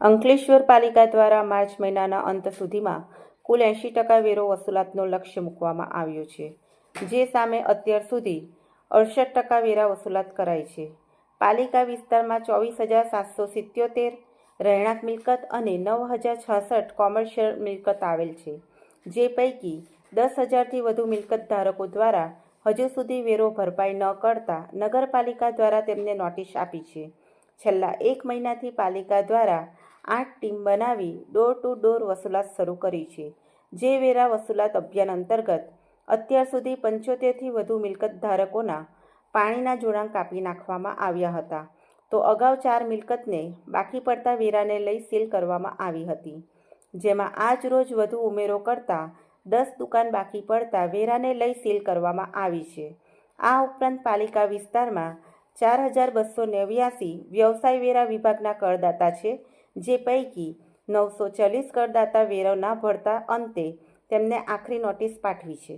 અંકલેશ્વર પાલિકા દ્વારા માર્ચ મહિનાના અંત સુધીમાં કુલ એંશી ટકા વેરો વસૂલાતનો લક્ષ્ય મૂકવામાં આવ્યો છે, જે સામે અત્યાર સુધી અડસઠ ટકા વેરા વસૂલાત કરાઈ છે. પાલિકા વિસ્તારમાં ચોવીસ હજાર સાતસો સિત્યોતેર, રહેણાંક મિલકત અને નવ હજાર છાસઠ કોમર્શિયલ મિલકત આવેલ છે, જે પૈકી દસ હજારથી વધુ મિલકત ધારકો દ્વારા હજુ સુધી વેરો ભરપાઈ ન કરતા નગરપાલિકા દ્વારા તેમને નોટિસ આપી છે. છેલ્લા એક મહિનાથી પાલિકા દ્વારા આઠ ટીમ બનાવી ડોર ટુ ડોર વસૂલાત શરૂ કરી છે. જે વેરા વસૂલાત અભિયાન અંતર્ગત અત્યાર સુધી પંચોતેરથી વધુ મિલકત ધારકોના પાણીના જોડાણ કાપી નાખવામાં આવ્યા હતા. તો અગાઉ ચાર મિલકતને બાકી પડતા વેરાને લઈ સીલ કરવામાં આવી હતી. જેમાં આજ રોજ વધુ ઉમેરો કરતા દસ દુકાન બાકી પડતા વેરાને લઈ સીલ કરવામાં આવી છે. આ ઉપરાંત પાલિકા વિસ્તારમાં ચાર હજાર બસો નેવ્યાસી વ્યવસાય વેરા વિભાગના કરદાતા છે. જે પૈકી નવસો ચાલીસ કરદાતા વેરો ના ભરતા અંતે તેમને આખરી નોટિસ પાઠવી છે.